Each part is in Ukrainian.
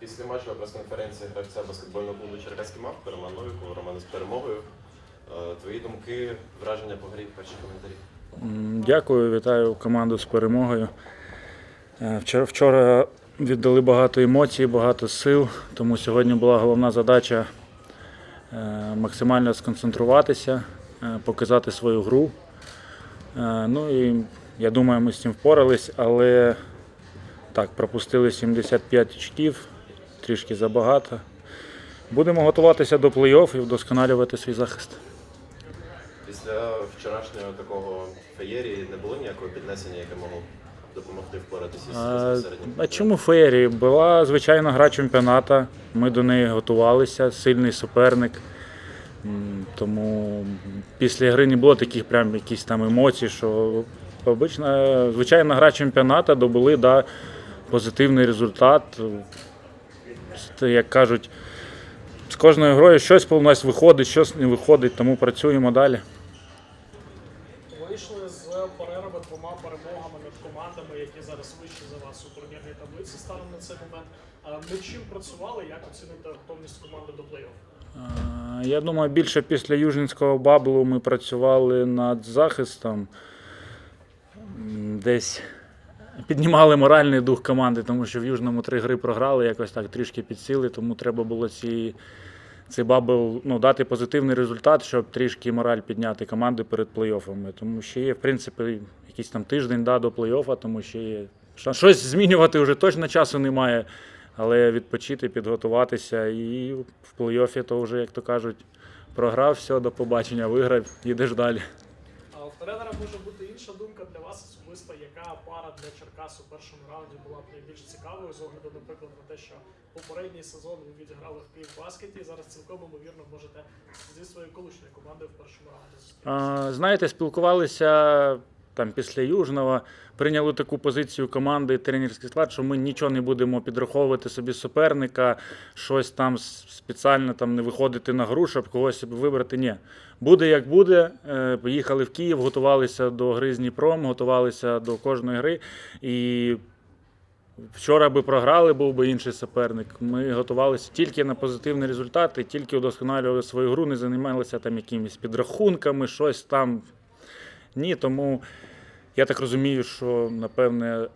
Після матчу прес-конференція гравця баскетбольного клубу Черкаський мав Роман Новіков, Роман з перемогою. Е, Твої думки, враження по грі, перші коментарі. Дякую, вітаю команду з перемогою. Е, Вчора, віддали багато емоцій, багато сил, тому сьогодні була головна задача е, максимально сконцентруватися, показати свою гру. Ну і я думаю, ми з цим впорались, але так, пропустили 75 очків, трішки забагато. Будемо готуватися до плей-офф і вдосконалювати свій захист. Після вчорашнього такого феєрії не було ніякого піднесення, яке могло допомогти впоратися з А, а чому феєрії? Була звичайна гра чемпіоната. Ми до неї готувалися, сильний суперник. Тому після гри не було таких прям якісь там емоцій, що обична, звичайна гра чемпіоната добули да, позитивний результат. Це, Як кажуть, з кожною грою щось у нас виходить, щось не виходить, тому працюємо далі. Вийшли з перерви двома перемогами над командами, які зараз вищі за вас у турнірній таблиці станом на цей момент. А Над чим працювали, як оцінити готовність команди до плей-офф? Е, Я думаю, більше після Южненського баблу ми працювали над захистом. Десь піднімали моральний дух команди, тому що в Южному три гри програли, якось так трішки підсіли, тому треба було ці, цей бабл ну, дати позитивний результат, щоб трішки мораль підняти команди перед плей-оффами. Тому що є, в принципі, якийсь там тиждень да, до плей-оффа, тому що є. Щось змінювати вже точно часу немає. Але відпочити, підготуватися і в плей-оффі то вже, як то кажуть, програв, все, до побачення, виграв, їдеш далі. А у тренера може бути інша думка для вас особисто, яка пара для Черкас у першому раунді була б найбільш цікавою з огляду, наприклад, на те, що попередній сезон ви відіграли в Київбаскеті і зараз цілком ймовірно можете зі своєю колишньою командою в першому раунді зустрітися. Знаєте, спілкувалися там після Южного, прийняли таку позицію команди, тренерський склад, що ми нічого не будемо підраховувати собі суперника, щось там спеціально там не виходити на гру, щоб когось вибрати. Ні. Буде як буде. Е, Поїхали в Київ, готувалися до гри з Дніпром, готувалися до кожної гри. І Вчора би програли, був би інший суперник. Ми готувалися тільки на позитивні результати, тільки удосконалювали свою гру, не займалися там якимись підрахунками, щось там. Ні, тому я так розумію, що напевне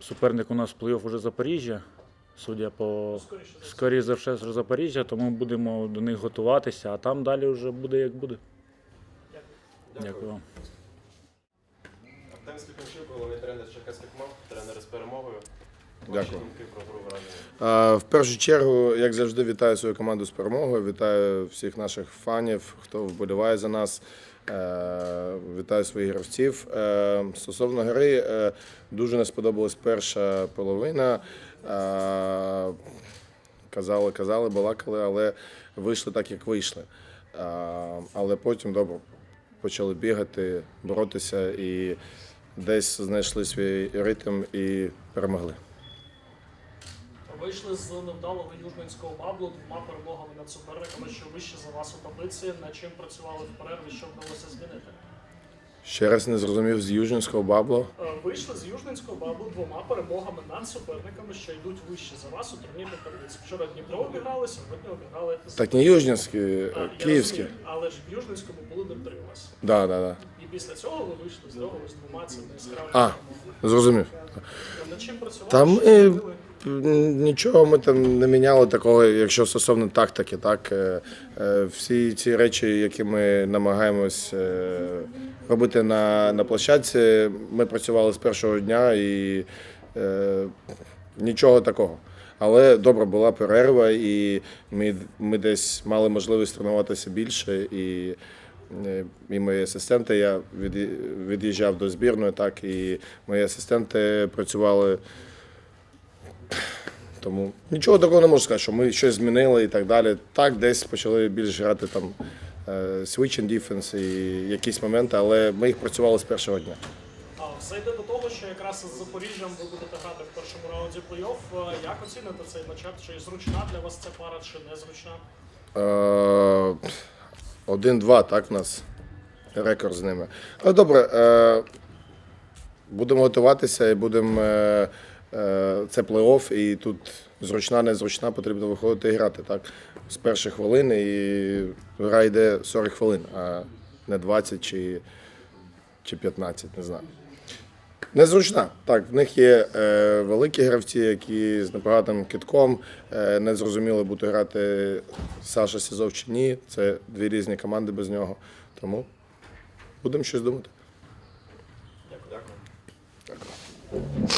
суперник у нас в плей-офф уже Запоріжжя, судя по Скоріше за все. Запоріжжя, тому будемо до них готуватися, а там далі вже буде як буде. Дякую. Дякую вам. Артем Сліпенчук, головний тренер Черкаських мав, тренер з перемогою. Дякую. В першу чергу, як завжди, вітаю свою команду з перемогою. Вітаю всіх наших фанів, хто вболіває за нас. Е, Вітаю своїх гравців. Е, Стосовно гри, е, дуже не сподобалась перша половина. Казали, казали, балакали, але вийшли так, як вийшли. Але потім добре почали бігати, боротися і десь знайшли свій ритм і перемогли. Вийшли з невдалого южненського баблу двома перемогами над суперниками, що вище за вас у таблиці. Над чим працювали в перерві, що вдалося змінити? Ще раз не зрозумів з Южненського баблу. Е, Вийшли з южненського баблу двома перемогами над суперниками, що йдуть вище за вас у турнірній таблиці. Вчора Дніпро обіграли, сьогодні обіграли Так не А, а я Київський. розумію, але ж в Южненському були не три у вас. Да, да, да. І після цього ви вийшли з того з двома цими яскравими А. Зрозумів. Над чим працювали? Там що змінили? Нічого ми там не міняли такого, якщо стосовно тактики, так е, е, всі ці речі, які ми намагаємось е, робити на, на площадці, ми працювали з першого дня і нічого такого. Але добре була перерва, і ми, ми десь мали можливість тренуватися більше. І, і мої асистенти, я від- від'їжджав до збірної, так і мої асистенти працювали. Тому нічого такого не можу сказати, що ми щось змінили і так далі. Так, десь почали більш грати там е, switch and defense і якісь моменти, але ми їх працювали з першого дня. Все йде до того, що якраз із Запоріжжям ви будете грати в першому раунді плей-офф. Е, Як оціните цей матчап? Чи зручна для вас ця пара, чи незручна? Е, Один-два, так, у нас рекорд з ними. Але добре, е, будемо готуватися і будемо. Е, Це плей-офф, і тут зручна, незручна, потрібно виходити і грати. Так? З перших хвилин і гра йде 40 хвилин, а не 20 чи, чи 15, не знаю. Незручна. Так, в них є е, великі гравці, які з непоганим китком. Е, не зрозуміло буде грати Саша Сізов чи ні. Це дві різні команди без нього. Тому будемо щось думати. Дякую. Дякую.